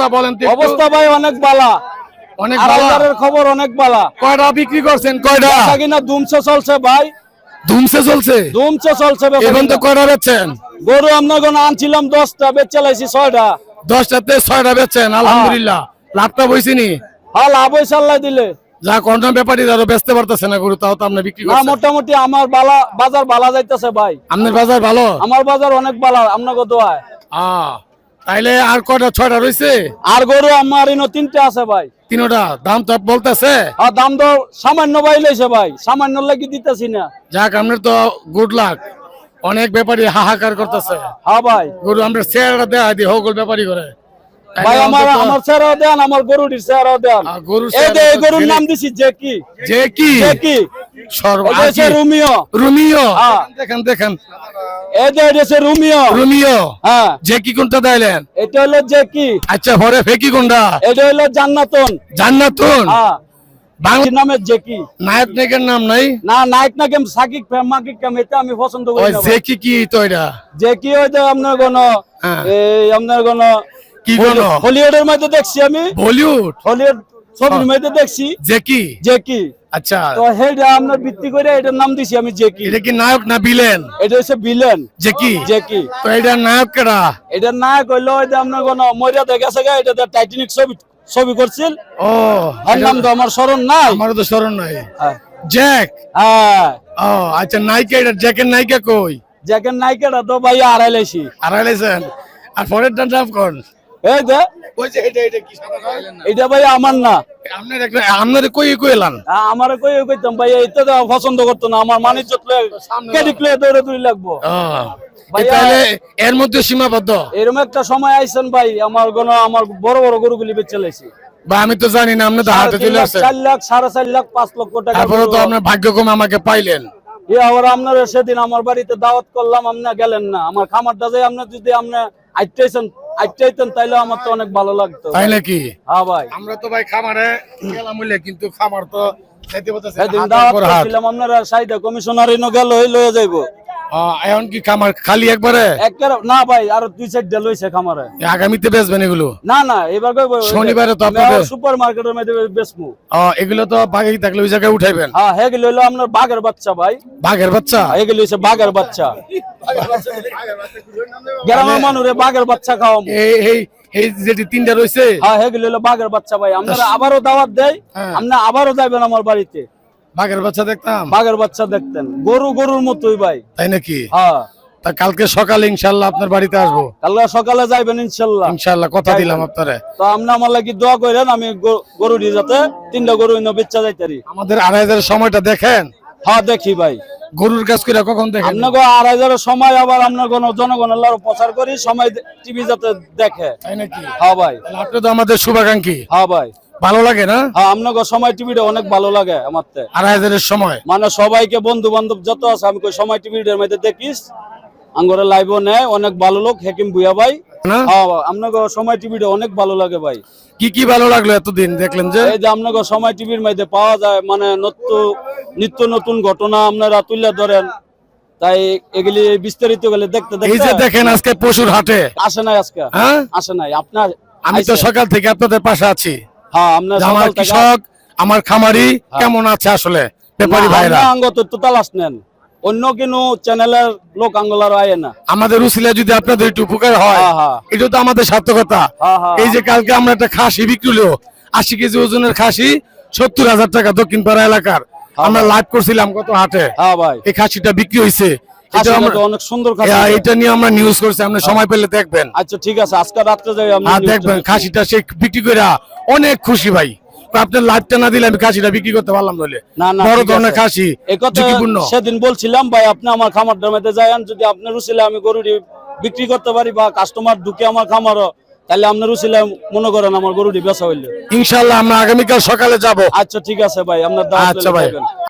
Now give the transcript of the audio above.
অবস্থা বলেন তো অবস্থা ভাই অনেক বালা। অনেক আর খবর অনেক বালা। কয়টা বিক্রি করছেন? কয়টা কিনা দুমছে চলছে ভাই। চলছে? চলছে এখন তো কয়টা বেচছেন? গরু কোন আনছিলাম দশটা বেচে লাইছি ছয়টা দশটাতে ছয়টা বেচছেন আলহামদুলিল্লাহ। লাভটা বইছিনি হ্যাঁ লাভ হয়েছে আল্লাহ দিলে। যা ব্যাপারী বেচতে পারতেছে না গরু তাও তো আপনি বিক্রি না মোটামুটি আমার বালা বাজার বালা যাইতেছে ভাই। আপনার বাজার ভালো? আমার বাজার অনেক বালা আপনাকে দোয়ায়। আহ, তাইলে আর কয়টা ছয়টা রয়েছে আর গরু আমার ইনো তিনটে আছে ভাই। তিনোটা। দাম তো বলতেছে। আর দাম তো সামান্য ভাই লইছে ভাই সামান্য লাগি দিতেছি না। যাক আপনার তো গুড লাক অনেক ব্যাপারী হাহাকার করতেছে। হ্যাঁ ভাই। গরু আমরা চেহারা দেয়া দিই হকল ব্যাপারী করে। ভাই আমার আমার চেহারাও দেন আমার গরুটির চেহারাও দেন। আহ, গরুর এই চেহারা নাম দিছি যে কি যে কি যে কি সর্ব এটা হচ্ছে আজি- রুমিও। রুমিও। হ্যাঁ। দেখেন দেখেন। এই যে এটা হচ্ছে রুমিও। রুমিও। হ্যাঁ। যে কোনটা দাইলেন এটা হলো যে আচ্ছা ভরে ফেকি কোনটা? এটা হলো জান্নাতন। জান্নাতুন? হ্যাঁ। বাংলা কি নামের নায়ক নায়কের নাম নাই? না নায়ক না সাকিব মাকিব কেম এটা আমি পছন্দ করি ওই না কি কি তো এটা? যে ওই যে আপনার কোন হ্যাঁ। এই আপনার কোন কি কোন? হলিউডের মধ্যে দেখছি আমি। বলিউড হলিউড ছবির মধ্যে দেখছি। যে কি যে কি আচ্ছা। তো সেইটা আপনার ভিত্তি করে এটার নাম দিছি আমি যে কি এটা কি নায়ক না বিলেন এটা হচ্ছে ভিলেন। যে কি যে তো এটা নায়ক কেডা? এটা না কইলো ওই যে আপনার কোন মরিয়া দেখেছে গা এটা টাইটানিক ছবি ছবি করছিল। ও আর নাম তো আমার স্মরণ নাই। আমারও তো স্মরণ নাই। জ্যাক হ্যাঁ। ও আচ্ছা নায়িকা এটা জ্যাকের নায়িকা কই? জ্যাকের নাইকেটা তো ভাই আড়াই লাইছি। আর পরের নাম কোন? এই যে এটা এটা কি সাদা খাইলেন না এটা ভাই আমার না। আপনার একটা আপনার কই কইলাম আমার কই কইতাম ভাই এটা তো পছন্দ করতো না আমার মানিজ্য কেডি প্লে দৌড়ে দৌড়ি লাগবো তাহলে এর মধ্যে সীমাবদ্ধ? এরকম একটা সময় আইছেন ভাই আমার কোন আমার বড় বড় গরুগুলি বেচে লাইছি। বা আমি তো জানি না আপনি তো হাতে চলে লাখ সাড়ে চার লাখ লক্ষ টাকা তারপরে তো আপনার ভাগ্যক্রমে আমাকে পাইলেন। আবার আপনার সেদিন আমার বাড়িতে দাওয়াত করলাম আপনি গেলেন না। আমার খামারটা যে আপনি যদি আপনি আইটাইছেন আইটাইতেন তাইলে আমার তো অনেক ভালো লাগতো। তাই নাকি? হ্যাঁ ভাই। আমরা তো ভাই খামারে গেলাম বলে কিন্তু খামার তো খাইতে পারতেছে না, সেদিন হাটের দাওয়াত পর হাট। করছিলাম আপনারা সাইডে কমিশনার ইনো গেল লয়ে যাইবো। এখন কি খামার খালি একবারে? না ভাই আর দুই লইছে খামারে। আগামীতে বেচবেন এগুলো? না না এবার শনিবারে তো আপনাদের- সুপার মার্কেটের মধ্যে বেচমু ও, এগুলো তো বাঘে থাকলে ওই জায়গায় উঠাইবেন? হ্যাঁ হে গেল আপনার বাঘের বাচ্চা ভাই। বাঘের বাচ্চা? হে গেল বাঘের বাচ্চা। গ্রামের মানুষে বাঘের বাচ্চা খাওয়াম। এই এই এই যেটি তিনটা রয়েছে। হ্যাঁ হে গেল বাঘের বাচ্চা ভাই। আপনারা আবারও দাওয়াত দেয় হ্যাঁ। আবারও যাবেন আমার বাড়িতে। বাঘের বাচ্চা দেখতাম? বাঘের বাচ্চা দেখতেন। গরু গরুর মতোই ভাই। তাই নাকি? হ্যাঁ। তা কালকে সকালে ইনশাল্লাহ আপনার বাড়িতে আসব। কালকে সকালে যাইবেন ইনশাল্লাহ। ইনশাল্লাহ কথা দিলাম আপনারে। তো আপনি আমার লাগি দোয়া করেন আমি গরু দিয়ে যাতে তিনটা গরু বেচা যাইতারি। আমাদের আড়াই হাজার সময়টা দেখেন। হ্যাঁ দেখি ভাই। গরুর কাজ করে কখন দেখেন? আপনাকে আড়াই হাজারের সময় আবার আপনার জনগণ প্রচার করি সময় টিভি যাতে দেখে। তাই নাকি? হ্যাঁ ভাই। আপনি তো আমাদের শুভাকাঙ্ক্ষী। হ্যাঁ ভাই। ভালো লাগে না? হ্যাঁ আপনাকে সময় টিভিটা অনেক ভালো লাগে আমার আড়াই হাজারের সময়। মানে সবাইকে বন্ধু বান্ধব যত আছে আমি সময় টিভিটার মধ্যে দেখিস আঙ্গরে লাইভও নেয় অনেক ভালো লোক হেকিম ভুয়া ভাই। হ্যাঁ আপনাকে সময় টিভিটা অনেক ভালো লাগে ভাই। কি কি ভালো লাগল এতদিন? দেখলেন যে? এই যে আপনাকে সময় টিভির মধ্যে পাওয়া যায় মানে নত্য নিত্য নতুন ঘটনা আপনারা তুলে ধরেন। তাই এগুলি বিস্তারিত গেলে দেখতে এই যে দেখেন আজকে পশুর হাটে। আসে নাই আজকে। হ্যাঁ? আসে নাই। আপনার আমি তো সকাল থেকে আপনাদের পাশে আছি। হ্যাঁ আপনার আমার কৃষক আমার খামারি কেমন আছে আসলে? ব্যাপারী ভাইরা? আমরা আঙ্গ তো তালাশ নেন অন্য কোনো চ্যানেলের লোক আঙ্গলার আয় না। আমাদের উসিলা যদি আপনাদের একটু উপকার হয় হ্যাঁ, হ্যাঁ। এটা তো আমাদের সার্থকতা। হ্যাঁ, হ্যাঁ, এই যে কালকে আমরা একটা খাসি বিক্রি হলো আশি কেজি ওজনের খাসি সত্তর হাজার টাকা দক্ষিণ পাড়া এলাকার আমরা লাইভ করছিলাম কত হাটে। হ্যাঁ এই খাসিটা বিক্রি হয়েছে অনেক সুন্দর হ্যাঁ, এটা নিয়ে আমরা নিউজ করছি আপনি সময় পেলে দেখবেন। আচ্ছা ঠিক আছে। আজকে রাত্রে নিউজটা দেখবেন খাসিটা সে বিক্রি করে অনেক খুশি ভাই। আপনার লাইভটা না দিলে আমি খাসিটা বিক্রি করতে পারলাম নইলে। বড় ধরনের খাসি সেদিন বলছিলাম ভাই আপনি আমার খামার ডামাতে যান যদি আপনার উচিলে আমি গরুটি বিক্রি করতে পারি বা কাস্টমার ঢুকে আমার খামারও তাহলে আপনার উচিলে মনে করেন আমার গরুটি বেচা হইলে। ইনশাল্লাহ আমরা আগামীকাল সকালে যাব। আচ্ছা ঠিক আছে ভাই আপনার আচ্ছা ভাই।